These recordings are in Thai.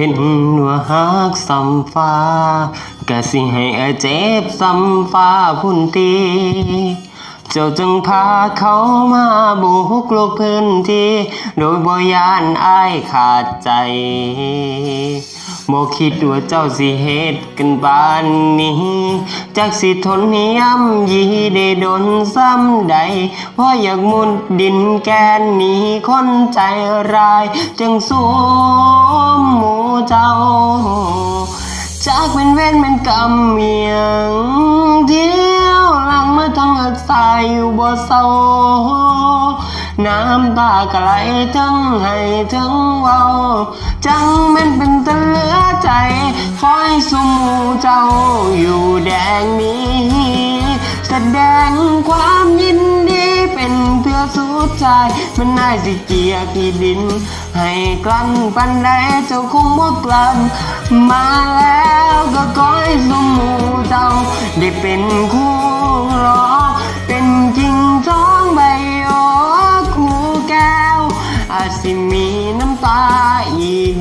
เห็นว่าฮักสำฟ้ากะสิให้อาเจ็บสำฟ้าพุ่นตีเจ้าจึงพาเขามาบุกลุกพื้นที่ โดยบอยานอายขาดใจ บ่คิดว่าเจ้าสิเหตุกันปานนี้จักสิทนย้ำยีได้โดนซ้ำใดเพราะอยากมุดดินแกนหนี้คนใจร้าย จึงสวมหมูเจ้า จากเป็นเว้นเป็นกรรมเมียงเที่ยวหลังมาทั้งอักษาอยู่บ่เศร้าน้ำตากไหลทั้งให้ทั้งเว้าจังมันเป็นตะเลือ ใจคอยสมหมูเจ้าอยู่แดงนี้ แสดงความยินดีเป็นเพื่อสุดใจ มันน่าสิเกียกี่ดิน ให้กลั้นปันใดเจ้าคงบ่กลับมาแล้วก็คอยสมหมูเจ้า ได้เป็นคู่รอเป็นจริงท้องใบโอคู่แก้วอาจสิมีน้ำตาอีก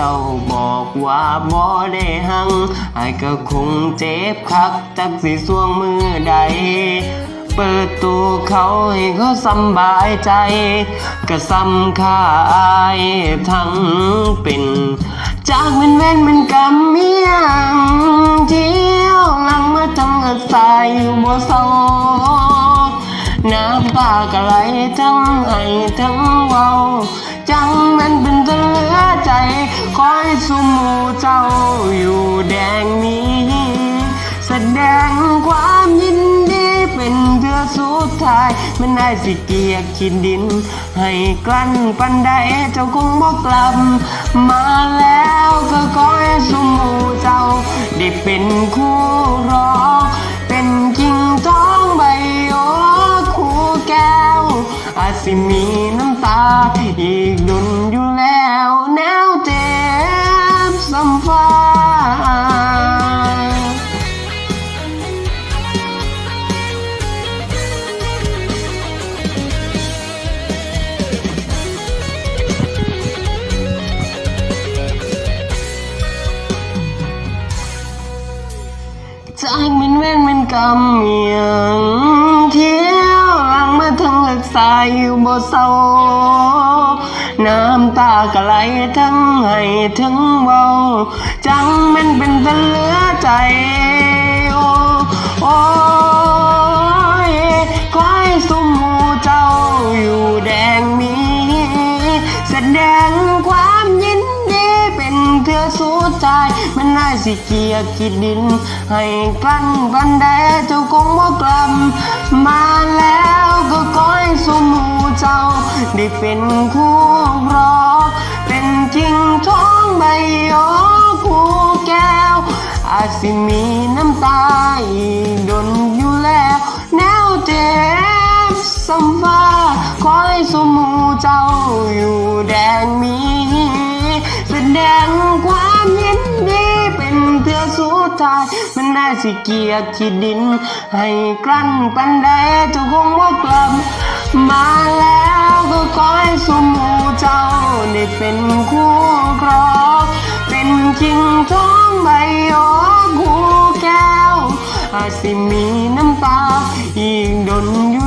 เจ้าบอกว่าบ่ได้หังไอ้ก็คงเจ็บคักจักสิสวงมือใด เปิดตัวเขาให้เขาสำบายใจ ก็ซ้ำค่าอายทั้งเป็น จากเป็นเว้นเป็นกรรมเมียง สมหมูเจ้าอยู่แดงนี้ แสดงความยินดีเป็นเธอสุดท้าย มันได้สิเกียกขีดดิน ให้กลั้นปันใดเจ้าคงบอกกลับ มาแล้วก็คอยสมหมูเจ้า ได้เป็นคู่รอเป็นกิ่งท้องใบโอคู่แก้ว อาจสิมีน้ำตาอีกดุน กำเมียงเที่ยวหลังมาทั้งรักษาอยู่บ่เศร้าน้ำตาก็ไหลทั้งให้ทั้งเบาจังมันเป็นตะเหลือใจ โอ้โอ้ยคอยสมหมูเจ้าอยู่แดงนี้แสดงความยินดีเป็นเธอสุดใจ มันน่าสิเกียกขีดดิน ให้กลั้นปันใดเจ้าคงบ่ากลับมาแล้วก็คอยสมหมูเจ้า ได้เป็นคู่รอ เป็นจริงท้องใบโอคู่แก้ว อาจสิมีน้ำตาอีกดนอยู่แล้วแนวเจ็บสัมฟ้าคอยสมหมูเจ้าอยู่แดงนี้แสดงความ ทมันได้สิเกียดขีดดิน ให้กลั้นปันได้จะคงว่ากลับ มาแล้วก็ขอให้สมูเจ้าได้เป็นคู่ครองเป็นจริงท้องใบออกหูแก้ว อาจสิมีน้ำตา อีกดนอย